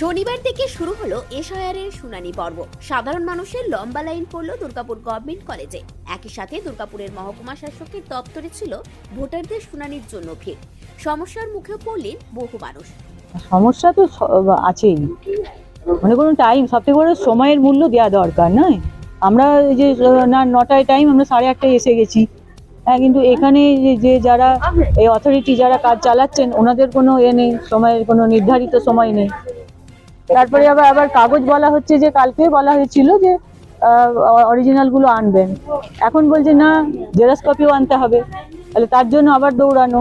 শনিবার থেকে শুরু হলো এসআইআরের শুনানি পর্ব। সাধারণ মানুষের লম্বা লাইন পড়ল দুর্গাপুর গভর্নমেন্ট কলেজে। একই সাথে দুর্গাপুরের মহকুমা শাসকের দপ্তরে ছিল ভোটারদের শুনানির জন্য ভিড়। সমস্যার মুখে পড়লেন বহু মানুষ। সমস্যা তো আছেই। মানে কোনো টাইম সবথেকে বড় সময়ের মূল্য দেওয়া দরকার, নয়? আমরা যে না, নটায় টাইম আমরা সাড়ে আটটায় এসে গেছি। হ্যাঁ কিন্তু এখানে যে যারা এই অথরিটি যারা কাজ চালাচ্ছেন, ওনাদের কোনো এ নেই, সময়ের কোনো নির্ধারিত সময় নেই। তারপরে আবার আবার কাগজ বলা হচ্ছে যে, কালকে বলা হয়েছিল যে অরিজিনালগুলো আনবেন এখন বলছে, না জেরক্স কপিও আনতে হবে। তাহলে তার জন্য আবার দৌড়ানো।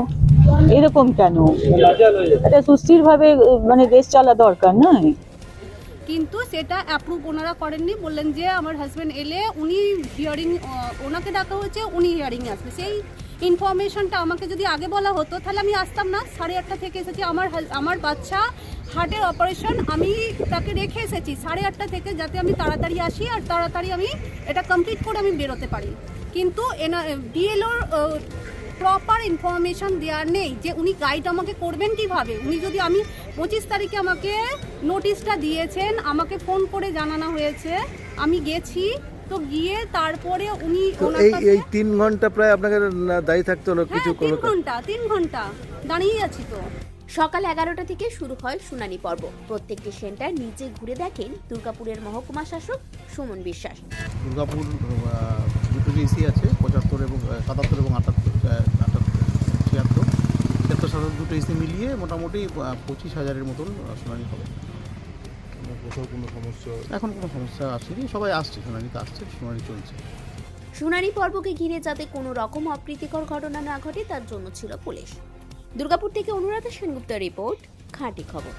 এরকম কেন? এটা সুস্থিরভাবে মানে দেশ চলা দরকার নয় কিন্তু সেটা অ্যাপ্রুভ ওনারা করেননি। বললেন যে, আমার হাজব্যান্ড এলে উনি হিয়ারিং ওনাকে ডাকা হয়েছে, উনি হিয়ারিংয়ে আসবে। সেই ইনফরমেশনটা আমাকে যদি আগে বলা হতো, তাহলে আমি আসতাম না। সাড়ে আটটা থেকে এসেছি আমার আমার বাচ্চা। হার্টের অপারেশন আমি তাকে রেখে এসেছি। সাড়ে আটটা থেকে যাতে আমি তাড়াতাড়ি আসি আর তাড়াতাড়ি আমি এটা কমপ্লিট করে আমি বেরোতে পারি। কিন্তু এনা ডিএলওর প্রপার ইনফরমেশন দেওয়ার নেই যে উনি গাইড আমাকে করবেন কীভাবে। উনি যদি আমি পঁচিশ তারিখে আমাকে নোটিশটা দিয়েছেন, আমাকে ফোন করে জানানো হয়েছে, আমি গেছি তো গিয়ে তারপরে উনি এই এই তিন ঘণ্টা প্রায় আপনাকে দাঁড়িয়ে থাকতে হলো কিছু হ্যাঁ তিন ঘণ্টা তিন ঘণ্টা। দাঁড়িয়ে আছি তো। সকাল এগারোটা থেকে শুরু হয় শুনানি পর্ব। প্রত্যেকটি সেন্টার নিজে ঘুরে দেখেন দুর্গাপুরের মহকুমা শাসক সুমন বিশ্বাস। দুর্গাপুর আহ, দুটো যে আছে পঁচাত্তর এবং সাতাত্তর এবং আটাত্তর আটাত্তর ছিয়াত্তর ছিয়াত্তর সাতাত্তর দুটো এসি মিলিয়ে মোটামুটি পঁচিশ হাজারের মতন শুনানি হবে। কোথাও কোনো সমস্যা? এখন কোনো সমস্যা আসেনি সবাই আসছে শুনানিতে আসছে শুনানি চলছে। শুনানি পর্বকে ঘিরে যাতে কোনো রকম অপ্রীতিকর ঘটনা না ঘটে তার জন্য ছিল পুলিশ। দুর্গাপুর থেকে অনুরাধা সেনগুপ্তার রিপোর্ট খাঁটি খবর।